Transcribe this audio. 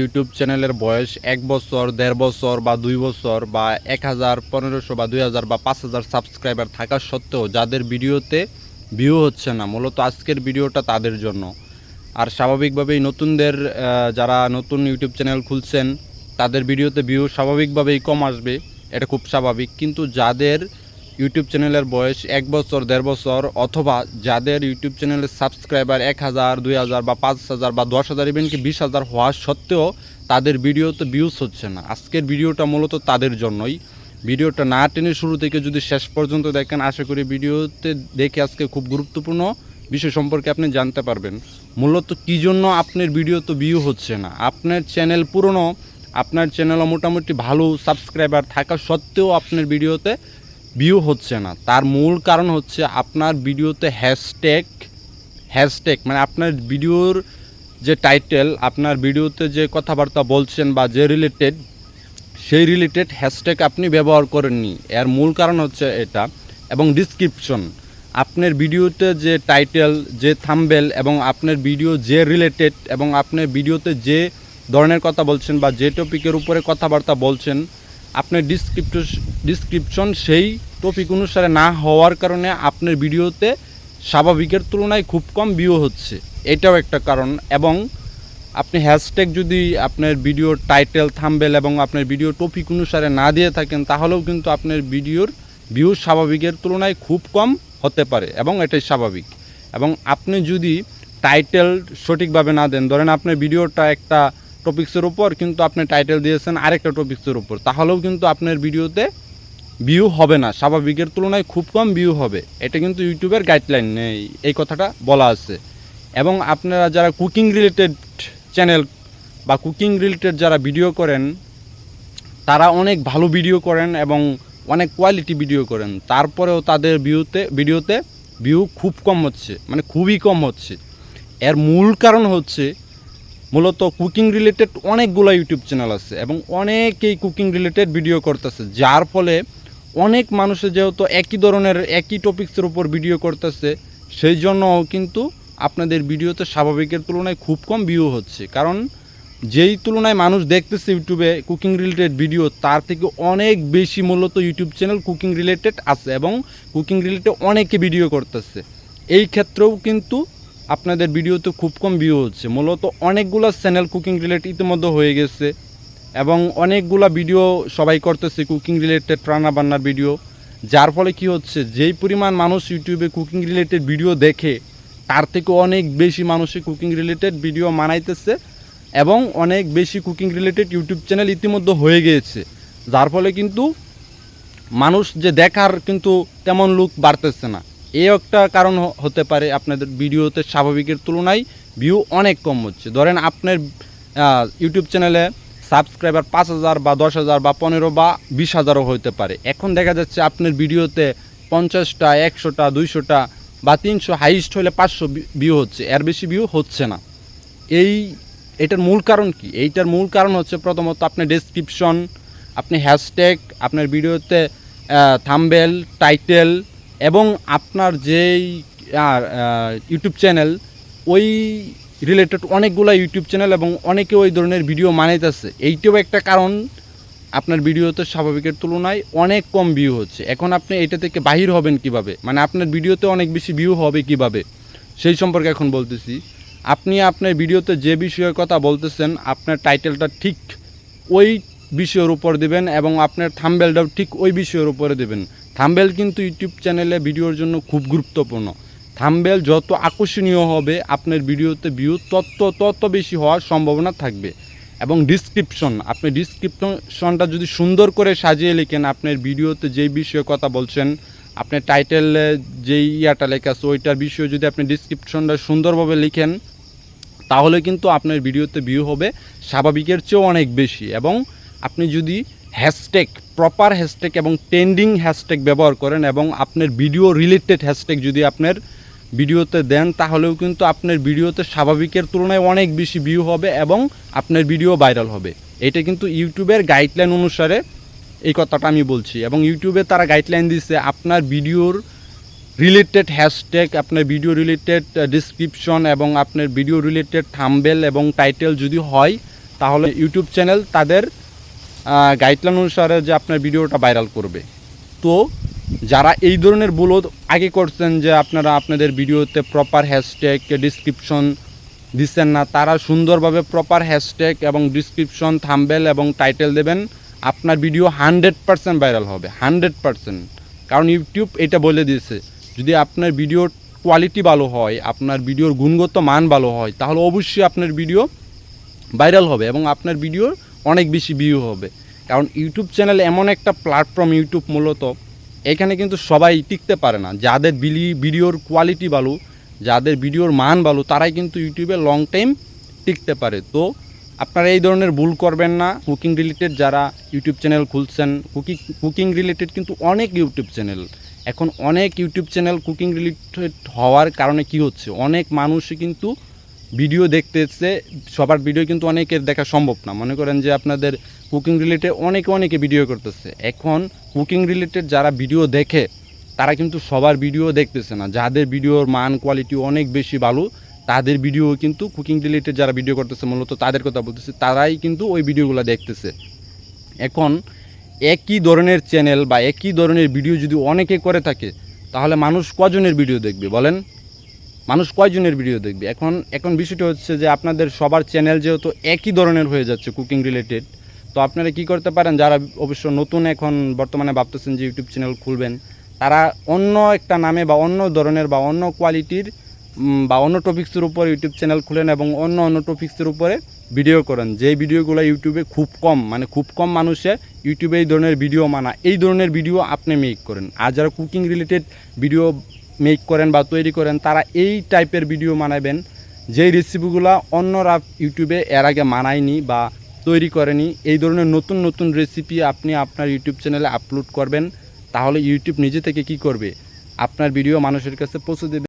YouTube চ্যানেলের বয়স এক বছর, দেড় বছর বা দুই বছর বা এক হাজার পনেরোশো বা দুই হাজার বা পাঁচ হাজার সাবস্ক্রাইবার থাকা সত্ত্বেও যাদের ভিডিওতে ভিউ হচ্ছে না, মূলত আজকের ভিডিওটা তাদের জন্য। আর স্বাভাবিকভাবেই নতুনদের যারা নতুন ইউটিউব চ্যানেল খুলছেন, তাদের ভিডিওতে ভিউ স্বাভাবিকভাবেই কম আসবে, এটা খুব স্বাভাবিক। কিন্তু যাদের ইউটিউব চ্যানেলের বয়স এক বছর, দেড় বছর, অথবা যাদের ইউটিউব চ্যানেলের সাবস্ক্রাইবার এক হাজার, দুই হাজার বা পাঁচ হাজার বা দশ হাজার ইভেন কি বিশ হাজার হওয়া সত্ত্বেও তাদের ভিডিওতে ভিউজ হচ্ছে না। আজকের ভিডিওটা মূলত তাদের জন্যই। ভিডিওটা না টেনে শুরু থেকে যদি শেষ পর্যন্ত দেখেন, আশা করি ভিডিওতে দেখে আজকে খুব গুরুত্বপূর্ণ বিষয় সম্পর্কে আপনি জানতে পারবেন। মূলত কী জন্য আপনার ভিডিও তো ভিউ হচ্ছে না? আপনার চ্যানেল পুরনো, আপনার চ্যানেলও মোটামুটি ভালো সাবস্ক্রাইবার থাকা সত্ত্বেও আপনার ভিডিওতে ভিউ হচ্ছে না। তার মূল কারণ হচ্ছে আপনার ভিডিওতে হ্যাশট্যাগ হ্যাশট্যাগ মানে আপনার ভিডিওর যে টাইটেল আপনার ভিডিওতে যে কথাবার্তা বলছেন বা যে রিলেটেড সেই রিলেটেড হ্যাশট্যাগ আপনি ব্যবহার করেননি। এর মূল কারণ হচ্ছে এটা এবং ডিসক্রিপশন আপনার ভিডিওতে যে টাইটেল যে থাম্বেল এবং আপনার ভিডিও যে রিলেটেড এবং আপনার ভিডিওতে যে ধরনের কথা বলছেন বা যে টপিকের উপরে কথাবার্তা বলছেন আপনার ডিসক্রিপশন ডিসক্রিপশন সেই টপিক অনুসারে না হওয়ার কারণে আপনার ভিডিওতে স্বাভাবিকের তুলনায় খুব কম ভিউ হচ্ছে। এটাও একটা কারণ এবং আপনি হ্যাশট্যাগ যদি আপনার ভিডিওর টাইটেল থাম্বেল এবং আপনার ভিডিও টপিক অনুসারে না দিয়ে থাকেন, তাহলেও কিন্তু আপনার ভিডিওর ভিউ স্বাভাবিকের তুলনায় খুব কম হতে পারে এবং এটাই স্বাভাবিক। এবং আপনি যদি টাইটেল সঠিকভাবে না দেন, ধরেন আপনার ভিডিওটা একটা টপিক্সের উপর কিন্তু আপনি টাইটেল দিয়েছেন আরেকটা টপিক্সের উপর। তাহলেও কিন্তু আপনার ভিডিওতে ভিউ হবে না। স্বাভাবিকের তুলনায় খুব কম ভিউ হবে। এটা কিন্তু ইউটিউবের গাইডলাইন নেই। এই কথাটা বলা আছে। এবং আপনারা যারা কুকিং রিলেটেড চ্যানেল বা কুকিং রিলেটেড যারা ভিডিও করেন, তারা অনেক ভালো ভিডিও করেন এবং অনেক কোয়ালিটি ভিডিও করেন। তারপরেও তাদের ভিউতে ভিডিওতে ভিউ খুব কম হচ্ছে। মানে খুবই কম হচ্ছে। এর মূল কারণ হচ্ছে মূলত কুকিং রিলেটেড অনেকগুলো ইউটিউব চ্যানেল আছে এবং অনেকেই কুকিং রিলেটেড ভিডিও করতেছে, যার ফলে অনেক মানুষের যেহেতু একই ধরনের, একই টপিক্সের উপর ভিডিও করতেছে, সেই জন্য কিন্তু আপনাদের ভিডিওতে স্বাভাবিকের তুলনায় খুব কম ভিউ হচ্ছে। কারণ যেই তুলনায় মানুষ দেখতেছে ইউটিউবে কুকিং রিলেটেড ভিডিও তার থেকে অনেক বেশি মূলত ইউটিউব চ্যানেল কুকিং রিলেটেড আছে এবং কুকিং রিলেটেড অনেকে ভিডিও করতেছে। এই ক্ষেত্রেও কিন্তু আপনাদের ভিডিওতে খুব কম ভিউ হচ্ছে। মূলত অনেকগুলো চ্যানেল কুকিং রিলেটেড ইতিমধ্যে হয়ে গেছে এবং অনেকগুলো ভিডিও সবাই করতেছে কুকিং রিলেটেড রান্না বান্নার ভিডিও যার ফলে কি হচ্ছে, যেই পরিমাণ মানুষ ইউটিউবে কুকিং রিলেটেড ভিডিও দেখে, তার থেকে অনেক বেশি মানুষই কুকিং রিলেটেড ভিডিও মানাইতেছে এবং অনেক বেশি কুকিং রিলেটেড ইউটিউব চ্যানেল ইতিমধ্যে হয়ে গিয়েছে যার ফলে কিন্তু মানুষ যে দেখার কিন্তু তেমন লুক বাড়তেছে না। এই একটা কারণ হতে পারে আপনাদের ভিডিওতে স্বাভাবিকের তুলনায় ভিউ অনেক কম হচ্ছে। ধরেন আপনার ইউটিউব চ্যানেলে সাবস্ক্রাইবার পাঁচ হাজার বা দশ হাজার বা পনেরো বা বিশ হাজারও হতে পারে। এখন দেখা যাচ্ছে আপনার ভিডিওতে পঞ্চাশটা, একশোটা, দুইশোটা বা তিনশো হাইস্ট হলে পাঁচশো ভিউ হচ্ছে। এর বেশি ভিউ হচ্ছে না। এই, এটার মূল কারণ কি? এইটার মূল কারণ হচ্ছে প্রথমত আপনার ডেসক্রিপশন আপনি হ্যাশট্যাগ আপনার ভিডিওতে থাম্বেল টাইটেল এবং আপনার যেই ইউটিউব চ্যানেল ওই রিলেটেড অনেকগুলো ইউটিউব চ্যানেল এবং অনেকে ওই ধরনের ভিডিও মানাইতেছে এইটাও একটা কারণ, আপনার ভিডিওতে স্বাভাবিকের তুলনায় অনেক কম ভিউ হচ্ছে। এখন আপনি এটা থেকে বাহির হবেন কীভাবে? মানে আপনার ভিডিওতে অনেক বেশি ভিউ হবে কীভাবে? সেই সম্পর্কে এখন বলতেছি। আপনি আপনার ভিডিওতে যে বিষয়ের কথা বলতেছেন, আপনার টাইটেলটা ঠিক ওই বিষয়ের উপর দেবেন এবং আপনার থাম্বেলটাও ঠিক ওই বিষয়ের উপরে দেবেন। থাম্বেল কিন্তু ইউটিউব চ্যানেলে ভিডিওর জন্য খুব গুরুত্বপূর্ণ। থাম্বেল যত আকর্ষণীয় হবে, আপনার ভিডিওতে ভিউ তত তত বেশি হওয়ার সম্ভাবনা থাকবে। এবং ডিসক্রিপশন আপনি ডিসক্রিপশনটা যদি সুন্দর করে সাজিয়ে লিখেন, আপনার ভিডিওতে যেই বিষয়ে কথা বলছেন, আপনার টাইটেলে যেই ইয়াটা লেখা আছে, ওইটার বিষয়ে যদি আপনি ডিসক্রিপশনটা সুন্দরভাবে লিখেন, তাহলে কিন্তু আপনার ভিডিওতে ভিউ হবে স্বাভাবিকের চেয়েও অনেক বেশি। এবং আপনি যদি হ্যাশট্যাগ প্রপার হ্যাশট্যাগ এবং ট্রেন্ডিং হ্যাশট্যাগ ব্যবহার করেন এবং আপনার ভিডিও রিলেটেড হ্যাশট্যাগ যদি আপনার ভিডিওতে দেন, তাহলেও কিন্তু আপনার ভিডিওতে স্বাভাবিকের তুলনায় অনেক বেশি ভিউ হবে এবং আপনার ভিডিও ভাইরাল হবে। এটা কিন্তু ইউটিউবের গাইডলাইন অনুসারে এই কথাটা আমি বলছি এবং ইউটিউবে তারা গাইডলাইন দিচ্ছে আপনার ভিডিওর রিলেটেড হ্যাশট্যাগ, আপনার ভিডিও রিলেটেড ডিসক্রিপশন এবং আপনার ভিডিও রিলেটেড থাম্বেল এবং টাইটেল যদি হয়, তাহলে ইউটিউব চ্যানেল তাদের গাইডলাইন অনুসারে যে আপনার ভিডিওটা ভাইরাল করবে। তো যারা এই ধরনের ভুলও আগে করছেন যে আপনারা আপনাদের ভিডিওতে প্রপার হ্যাশট্যাগ ডিসক্রিপশন দিচ্ছেন না, তারা সুন্দরভাবে প্রপার হ্যাশট্যাগ এবং ডিসক্রিপশন থাম্বেল এবং টাইটেল দেবেন। আপনার ভিডিও হান্ড্রেড পারসেন্ট ভাইরাল হবে হান্ড্রেড পারসেন্ট কারণ ইউটিউব এটা বলে দিয়েছে, যদি আপনার ভিডিওর কোয়ালিটি ভালো হয়, আপনার ভিডিওর গুণগত মান ভালো হয়, তাহলে অবশ্যই আপনার ভিডিও ভাইরাল হবে এবং আপনার ভিডিও অনেক বেশি ভিউ হবে। কারণ ইউটিউব চ্যানেল এমন একটা প্ল্যাটফর্ম ইউটিউব মূলত, এখানে কিন্তু সবাই টিকতে পারে না। যাদের বিলি ভিডিওর কোয়ালিটি ভালো, যাদের ভিডিওর মান ভালো, তারাই কিন্তু ইউটিউবে লং টাইম টিকতে পারে। তো আপনারা এই ধরনের ভুল করবেন না। কুকিং রিলেটেড যারা ইউটিউব চ্যানেল খুলছেন কুকিং কুকিং রিলেটেড কিন্তু অনেক ইউটিউব চ্যানেল এখন অনেক ইউটিউব চ্যানেল কুকিং রিলেটেড হওয়ার কারণে কি হচ্ছে? অনেক মানুষই কিন্তু ভিডিও দেখতেছে সবার ভিডিও কিন্তু অনেকের দেখা সম্ভব না। মনে করেন যে আপনাদের কুকিং রিলেটেড অনেকে অনেকে ভিডিও করতেছে। এখন কুকিং রিলেটেড যারা ভিডিও দেখে, তারা কিন্তু সবার ভিডিও দেখতেছে না। যাদের ভিডিওর মান কোয়ালিটি অনেক বেশি ভালো, তাদের ভিডিও কিন্তু কুকিং রিলেটেড যারা ভিডিও করতেছে, মূলত তাদের কথা বলতেছে, তারাই কিন্তু ওই ভিডিওগুলো দেখতেছে। এখন একই ধরনের চ্যানেল বা একই ধরনের ভিডিও যদি অনেকে করে থাকে, তাহলে মানুষ কজনের ভিডিও দেখবে বলেন? মানুষ কয়জনের ভিডিও দেখবে? এখন এখন বিষয়টা হচ্ছে যে আপনাদের সবার চ্যানেল যেহেতু একই ধরনের হয়ে যাচ্ছে কুকিং রিলেটেড তো আপনারা কি করতে পারেন? যারা অবশ্য নতুন এখন বর্তমানে ভাবতেছেন যে ইউটিউব চ্যানেল খুলবেন, তারা অন্য একটা নামে বা অন্য ধরনের বা অন্য কোয়ালিটির বা অন্য টপিক্সের উপরে ইউটিউব চ্যানেল খুলেন এবং অন্য অন্য টপিক্সের উপরে ভিডিও করেন। যে ভিডিওগুলো ইউটিউবে খুব কম মানে খুব কম মানুষে ইউটিউবে এই ধরনের ভিডিও মানা এই ধরনের ভিডিও আপনি মেক করেন। আর যারা কুকিং রিলেটেড ভিডিও মেক করেন বা তৈরি করেন, তারা এই টাইপের ভিডিও মানাবেন যেই রেসিপিগুলো অন্যরা ইউটিউবে এর আগে মানায়নি বা তৈরি করেনি, এই ধরনের নতুন নতুন রেসিপি আপনি আপনার ইউটিউব চ্যানেলে আপলোড করবেন, তাহলে ইউটিউব নিজে থেকে কি করবে? আপনার ভিডিও মানুষের কাছে পৌঁছে দেবে।